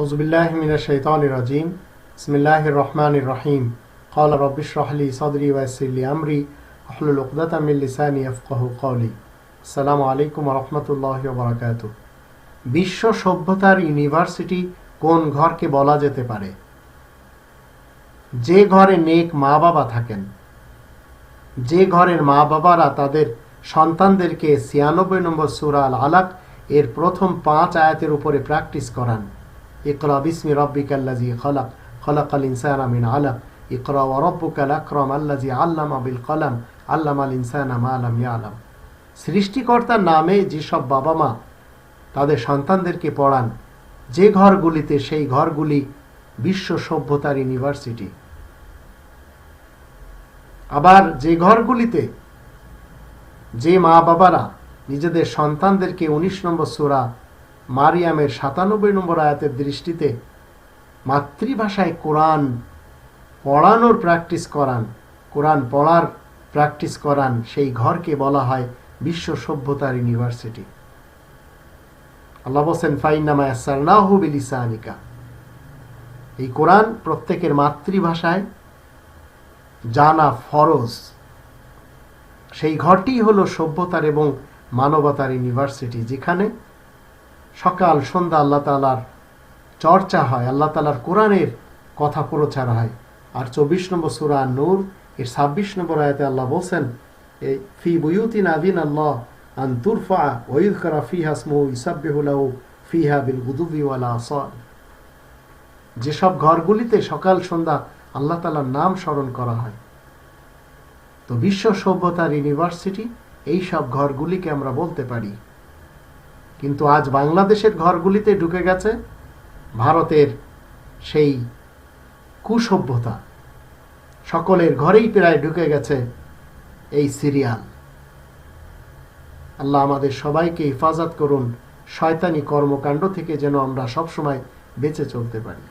রাজিম ইসমিল্লাহ রহমান রহিম কল রবিশ রহলি সদরি ওয়াসিল্লি আমরি আহলুল উকদাত আমিল্লিসানি আফকাহ কৌলি সালামু আলাইকুম রহমতুল্লাহ বরাকাত বিশ্ব সভ্যতার ইউনিভার্সিটি কোন ঘরকে বলা যেতে পারে? যে ঘরে নেক মা বাবা থাকেন, যে ঘরের মা বাবারা তাদের সন্তানদেরকে ছিয়ানব্বই নম্বর সুরাল আলাক এর প্রথম পাঁচ আয়াতের উপরে প্র্যাকটিস করান। মিন আলাক। ইকরা ওয়া রব্বুকাল আকরাম আল্লাজি আল্লামা বিল কলাম, আল্লামাল ইনসানা মা আলাম ইয়ালাম। সৃষ্টিকর্তার নামে যেসব বাবা মা তাদের সন্তানদেরকে পড়ান, যে ঘরগুলিতে সেই ঘরগুলি বিশ্ব সভ্যতার ইউনিভার্সিটি। আবার যে ঘরগুলিতে যে মা বাবারা নিজেদের সন্তানদেরকে উনিশ নম্বর সুরা মারিয়ামের সাতানব্বই নম্বর আয়াতের দৃষ্টিতে মাতৃভাষায় কোরআন পড়ানোর প্র্যাকটিস করান, কোরআন পড়ার প্র্যাকটিস করান, সেই ঘরকে বলা হয় বিশ্ব সভ্যতার ইউনিভার্সিটি। আল্লাহ বসেন ফাইনামা সারনাহু বিলিসানিকা। এই কোরআন প্রত্যেকের মাতৃভাষায় জানা ফরজ। সেই ঘরটি হলো সভ্যতার এবং মানবতার ইউনিভার্সিটি, যেখানে সকাল, সন্ধ্যা আল্লাহ তালার চর্চা হয়, আল্লাহ তালার কোরআনের কথা প্রচার হয়। আর চব্বিশ নম্বর সুরা নূর, এর ছাব্বিশ নম্বর আয়তে আল্লাহ বলছেন এই ফি বুয়ুতিন আদিন আল্লাহ আন তুরফা ওয়ুদ করা ফিহা স্মু ইসাব্বিহুলাউ ফিহা বিল গুদুবি ওয়ালা আসল যেসব ঘরগুলিতে সকাল, সন্ধ্যা আল্লাহ তালার নাম স্মরণ করা হয়, তো বিশ্ব সভ্যতার ইউনিভার্সিটি, এই সব ঘরগুলিকে আমরা বলতে পারি কিন্তু আজ বাংলাদেশের ঘরগুলিতে ঢুকে গেছে ভারতের সেই কুসভ্যতা। সকলের ঘরেই প্রায় ঢুকে গেছে এই সিরিয়াল। আল্লাহ আমাদের সবাইকে হেফাজত করুন, শয়তানি কর্মকাণ্ড থেকে যেন আমরা সবসময় বেঁচে চলতে পারি।